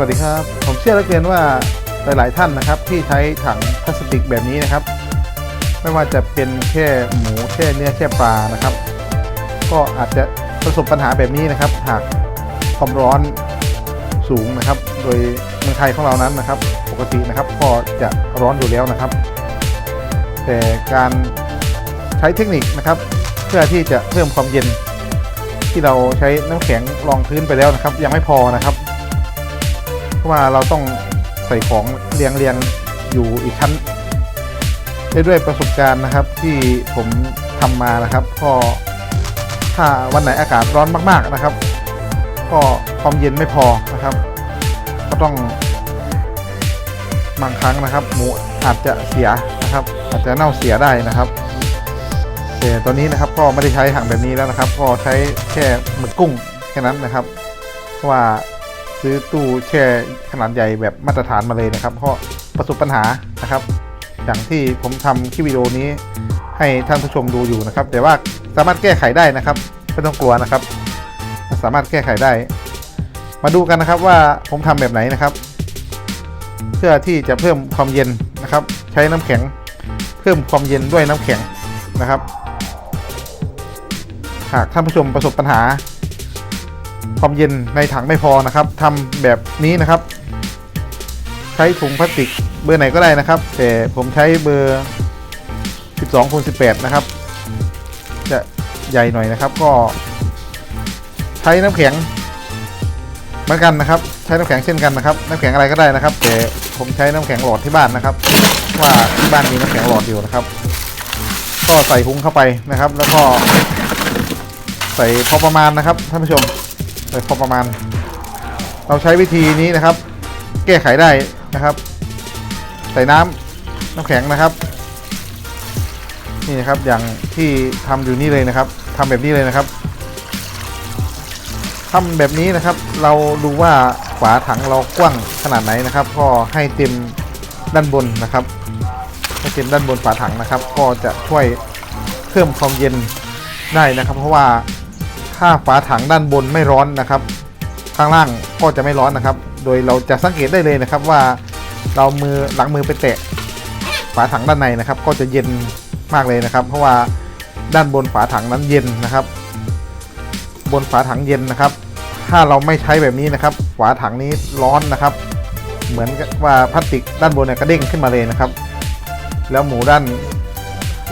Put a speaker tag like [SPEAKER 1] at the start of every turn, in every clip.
[SPEAKER 1] วัสดีครับ ผมเชื่อเหลือเกินว่าหลาย ๆ ท่านนะครับ ที่ใช้ถังพลาสติกแบบนี้นะครับ ไม่ว่าจะเป็นแค่หมูแค่เนื้อแค่ปลานะครับ ก็อาจจะประสบปัญหาแบบนี้นะครับ หากความร้อนสูงนะครับ โดยเมืองไทยของเรานั้นนะครับ ปกตินะครับก็จะร้อนอยู่แล้วนะครับ แต่การใช้เทคนิคนะครับ เพื่อที่จะเพิ่มความเย็น ที่เราใช้น้ำแข็งรองพื้นไปแล้วนะครับ ยังไม่พอนะครับ เพราะว่าเราต้องใส่ของเรียงเรียงๆอยู่อีกชั้นได้ด้วยประสบการณ์นะครับที่ผมทำมานะครับ ก็ถ้าวันไหนอากาศร้อนมาก ๆนะครับ ก็ความเย็นไม่พอนะครับ ก็ต้องบางครั้งนะครับ หมูอาจจะเสียนะครับ อาจจะเน่าเสียได้นะครับแต่ตอนนี้นะครับก็ไม่ได้ใช้ถังแบบนี้แล้วนะครับ ก็ใช้แค่หมึกกุ้งแค่นั้นนะครับเพราะว่า ซื้อตู้แช่ขนาดใหญ่แบบมาตรฐานมาเลยนะครับ เพราะประสบปัญหานะครับ อย่างที่ผมทำคลิปวิดีโอนี้ให้ท่านผู้ชมดูอยู่นะครับ แต่ว่าสามารถแก้ไขได้นะครับไม่ต้องกลัวนะครับ สามารถแก้ไขได้ มาดูกันนะครับว่าผมทำแบบไหนนะครับ เพื่อที่จะเพิ่มความเย็นนะครับ ใช้น้ำแข็งเพิ่มความเย็นด้วยน้ำแข็งนะครับ หากท่านผู้ชมประสบปัญหา ความเย็นในถังไม่พอนะครับทำแบบนี้นะครับ ใช้ถุงพลาสติกเบอร์ไหนก็ได้นะครับ แต่ผมใช้เบอร์ 12คูณ18 นะครับ จะใหญ่หน่อยนะครับ ก็ ใช้น้ำแข็งเหมือนกันนะครับ ใช้น้ำแข็งเช่นกันนะครับ น้ำแข็งอะไรก็ได้นะครับ แต่ผมใช้น้ำแข็งหลอดที่บ้านนะครับ ว่าที่บ้านมีน้ำแข็งหลอดอยู่นะครับ ก็ใส่พุงเข้าไปนะครับ แล้วก็ใส่พอประมาณนะครับท่านผู้ชม ใส่พอประมาณ เราใช้วิธีนี้นะครับ แก้ไขได้นะครับ ใส่น้ำน้ำแข็งนะครับ นี่นะครับอย่างที่ทำอยู่นี่เลยนะครับทำแบบนี้เลยนะครับทำแบบนี้นะครับ เราดูว่าฝาถังเรากว้างขนาดไหนนะครับ ก็ให้เต็มด้านบนนะครับ ให้เต็มด้านบนฝาถังนะครับ ก็จะช่วยเพิ่มความเย็นได้นะครับ เพราะว่า ถ้าฝาถังด้านบนไม่ร้อนนะครับ ข้างล่างก็จะไม่ร้อนนะครับ โดยเราจะสังเกตได้เลยนะครับว่าเรามือหลังมือไปแตะฝาถังด้านในนะครับ ก็จะเย็นมากเลยนะครับ เพราะว่าด้านบนฝาถังนั้นเย็นนะครับ บนฝาถังเย็นนะครับ ถ้าเราไม่ใช้แบบนี้นะครับ ฝาถังนี้ร้อนนะครับ เหมือนว่าพลาสติกด้านบนเนี่ยกระเด้งขึ้นมาเลยนะครับ แล้วหมูด้าน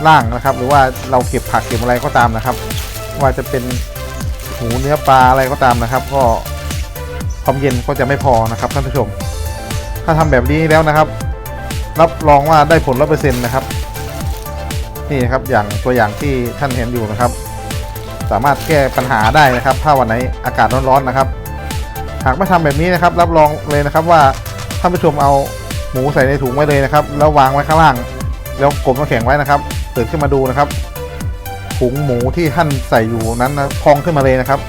[SPEAKER 1] ล่างนะครับ หรือว่าเราเก็บผักเก็บอะไรก็ตามนะครับ ว่าจะเป็น หมูเนื้อปลาอะไรก็ตามนะครับ ก็ความเย็นก็จะไม่พอนะครับท่านผู้ชม ถ้าทำแบบนี้แล้วนะครับ รับรองว่าได้ผลร้อเปอร์เซ็นต์นะครับ นี่นะครับอย่างตัวอย่างที่ท่านเห็นอยู่นะครับ สามารถแก้ปัญหาได้นะครับ ถ้าวันไหนอากาศร้อนๆนะครับ หากไม่ทำแบบนี้นะครับ รับรองเลยนะครับว่าท่านผู้ชมเอาหมูใส่ในถุงไว้เลยนะครับ แล้ววางไว้ข้างล่าง แล้วกลมน้ำแข็งไว้นะครับเปิดขึ้นมาดูนะครับ ถุงหมูที่ท่านใส่อยู่นั้นนะพองขึ้นมาเลยนะครับ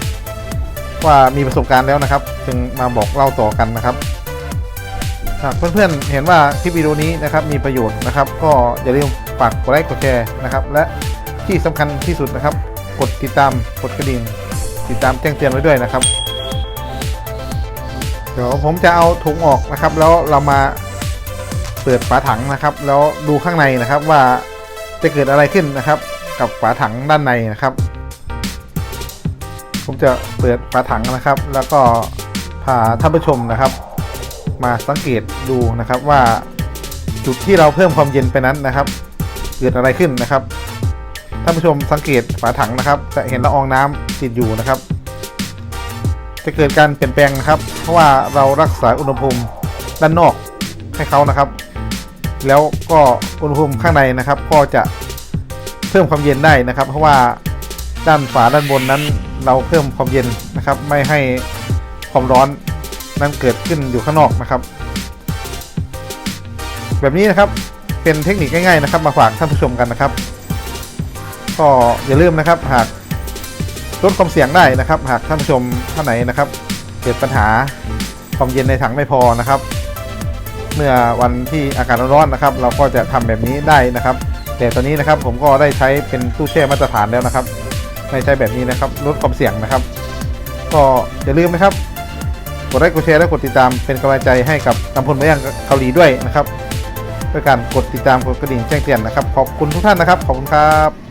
[SPEAKER 1] ว่ามีประสบการณ์แล้วนะครับ จึงมาบอกเล่าต่อกันนะครับหากเพื่อนๆเห็นว่าคลิปวิดีโอนี้นะครับมีประโยชน์นะครับ ก็อย่าลืมฝากกดไลค์กดแชร์นะครับ และที่สำคัญที่สุดนะครับ กดติดตามกดกระดิ่งติดตามแจ้งเตือนไว้ด้วยนะครับ เดี๋ยวผมจะเอาถุงออกนะครับ แล้วเรามาเปิดฝาถังนะครับ แล้วดูข้างในนะครับว่าจะเกิดอะไรขึ้นนะครับ กับฝาถังด้านในนะครับ ผมจะเปิดฝาถังนะครับ แล้วก็พาท่านผู้ชมนะครับ มาสังเกตดูนะครับว่าจุดที่เราเพิ่มความเย็นไปนั้นนะครับ เกิดอะไรขึ้นนะครับท่านผู้ชมสังเกตฝาถังนะครับ จะเห็นละอองน้ำติดอยู่นะครับ จะเกิดการเปลี่ยนแปลงนะครับ เพราะว่าเรารักษาอุณหภูมิด้านนอกให้เขานะครับ แล้วก็อุณหภูมิข้างในนะครับ ก็จะ เพิ่มความเย็นได้นะครับ เพราะว่าด้านฝาด้านบนนั้น เราเพิ่มความเย็นนะครับ ไม่ให้ความร้อนนั้นเกิดขึ้นอยู่ข้างนอกนะครับ แบบนี้นะครับเป็นเทคนิคง่ายๆนะครับ มาฝากท่านผู้ชมกันนะครับ ก็อย่าลืมนะครับหากลดความเสี่ยงได้นะครับ หากท่านผู้ชมท่านไหนนะครับ เกิดปัญหาความเย็นในถังไม่พอนะครับ เมื่อวันที่อากาศร้อนๆนะครับ เราก็จะทำแบบนี้ได้นะครับ แต่ตอนนี้นะครับผมก็ได้ใช้เป็นตู้แช่มาตรฐานแล้วนะครับไม่ใช้แบบนี้นะครับลดความเสี่ยงนะครับ ก็อย่าลืมนะครับกดไลค์กดแชร์และกดติดตามเป็นกำลังใจให้กับตำพลเมืองเกาหลีด้วยนะครับด้วยการกดติดตามกดกระดิ่งแจ้งเตือนนะครับ ขอบคุณทุกท่านนะครับ ขอบคุณครับ